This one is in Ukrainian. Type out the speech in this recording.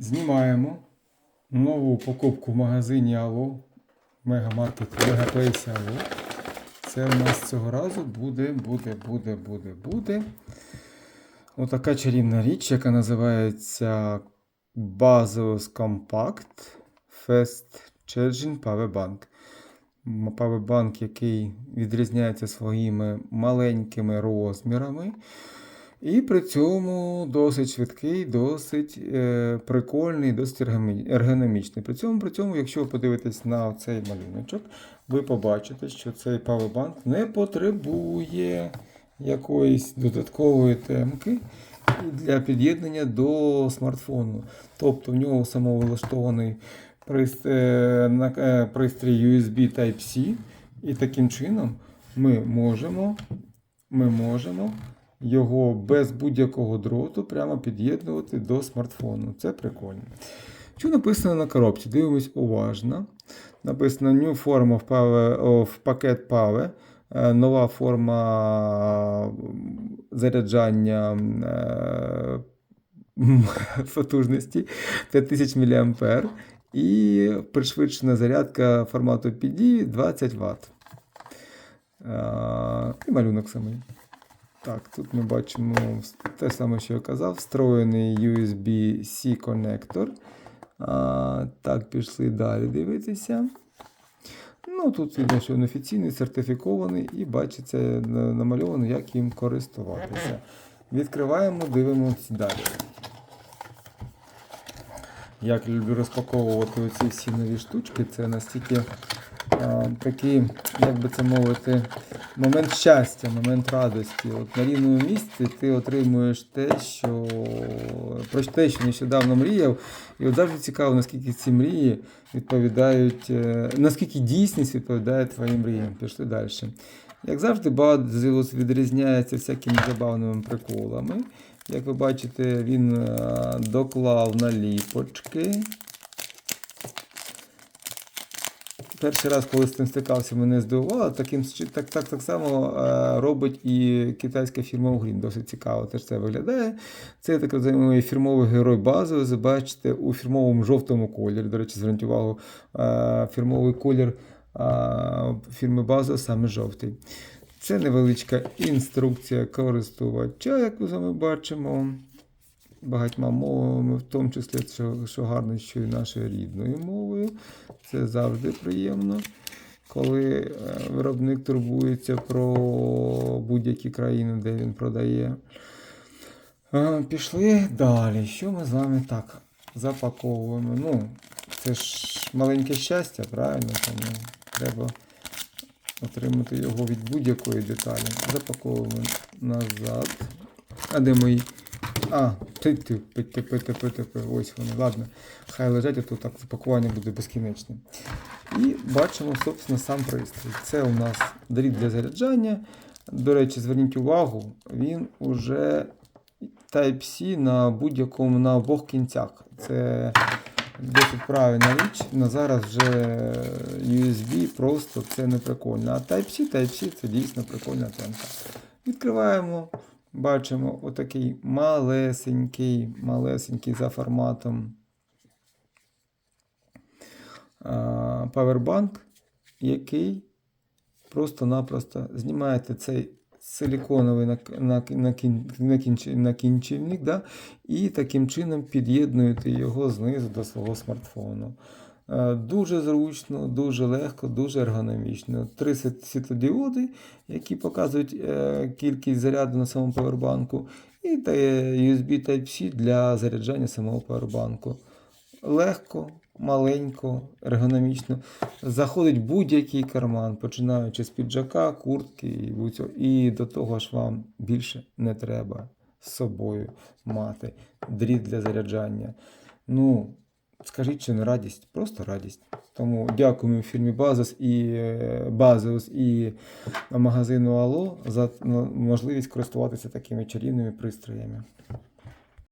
Знімаємо нову покупку в магазині Алло, мегамаркет Мегаплейсі Алло. Це у нас цього разу буде, буде, буде, буде, буде. Отака чарівна річ, яка називається Bazos Compact Fast Charging Power Bank. М, Powerbank, який відрізняється своїми маленькими розмірами. І при цьому досить швидкий, досить е, прикольний, досить ергономічний. При цьому, при цьому, якщо ви подивитесь на цей малюночок, ви побачите, що цей Powerbank не потребує якоїсь додаткової темки для під'єднання до смартфону. Тобто в нього самовилаштований е, е, пристрій USB Type-C, і таким чином ми можемо, ми можемо його без будь-якого дроту прямо під'єднувати до смартфону. Це прикольно. Що написано на коробці? Дивимось уважно. Написано New Form of, power, of Packet Power. Е, Нова форма заряджання е, потужності 5000 мА. І пришвидшена зарядка формату PD 20 Вт. І малюнок самий. Так, тут ми бачимо те саме, що я казав, встроєний USB-C конектор. А, так, пішли далі дивитися. Ну, тут видно, що він офіційний, сертифікований і бачиться на- намальовано, як їм користуватися. Відкриваємо, дивимося далі. Як люблю розпаковувати оці всі нові штучки, це настільки такий, як би це мовити, момент щастя, момент радості. От на рівному місці ти отримуєш те, що про те, що нещодавно мріяв. І от завжди цікаво, наскільки ці мрії відповідають, е, наскільки дійсність відповідає твоїм мріям. Пішли далі. Як завжди, Базіус відрізняється всякими забавними приколами. Як ви бачите, він е, доклав наліпочки. Перший раз, коли з цим стикався, мене здивувало. Таким, так, так, так само е, робить і китайська фірма Угрін. Досить цікаво теж це виглядає. Це, так розумію, фірмовий герой базовий. Ви бачите у фірмовому жовтому кольорі. До речі, зверніть увагу, е, фірмовий колір е, фірми Базо саме жовтий. Це невеличка інструкція користувача, як ми з вами бачимо. Багатьма мовами, в тому числі, що, що гарно, що і нашою рідною мовою. Це завжди приємно, коли е, виробник турбується про будь-які країни, де він продає. Пішли далі. Що ми з вами так запаковуємо? Ну, це ж маленьке щастя, правильно? Тому треба отримати його від будь-якої деталі. Запаковуємо назад. А де мої? А, Ось вони. Ладно, хай лежать, а то так запакування буде безкінечним. І бачимо, собственно, сам пристрій. Це у нас дріт для заряджання. До речі, зверніть увагу, він уже Type-C на будь-якому на обох кінцях. Це досить правильна річ. На зараз вже USB просто це не прикольно. А Type-C, Type-C це дійсно прикольна темка. Відкриваємо, бачимо отакий малесенький, малесенький за форматом павербанк, який просто-напросто знімаєте цей силіконовий нак- нак- накін- накінч- накінчильник, да, і таким чином під'єднуєте його знизу до свого смартфону. Е, Дуже зручно, дуже легко, дуже ергономічно. Три світ- світлодіоди, які показують е, кількість заряду на самому павербанку, і USB Type-C для заряджання самого павербанку. Легко, маленько, ергономічно. Заходить будь-який карман, починаючи з піджака, куртки і будь-цього. І до того ж вам більше не треба з собою мати дріт для заряджання. Ну, скажіть, чи не радість? Просто радість. Тому дякуємо фірмі Базос і е, Базос і магазину Ало за можливість користуватися такими чарівними пристроями.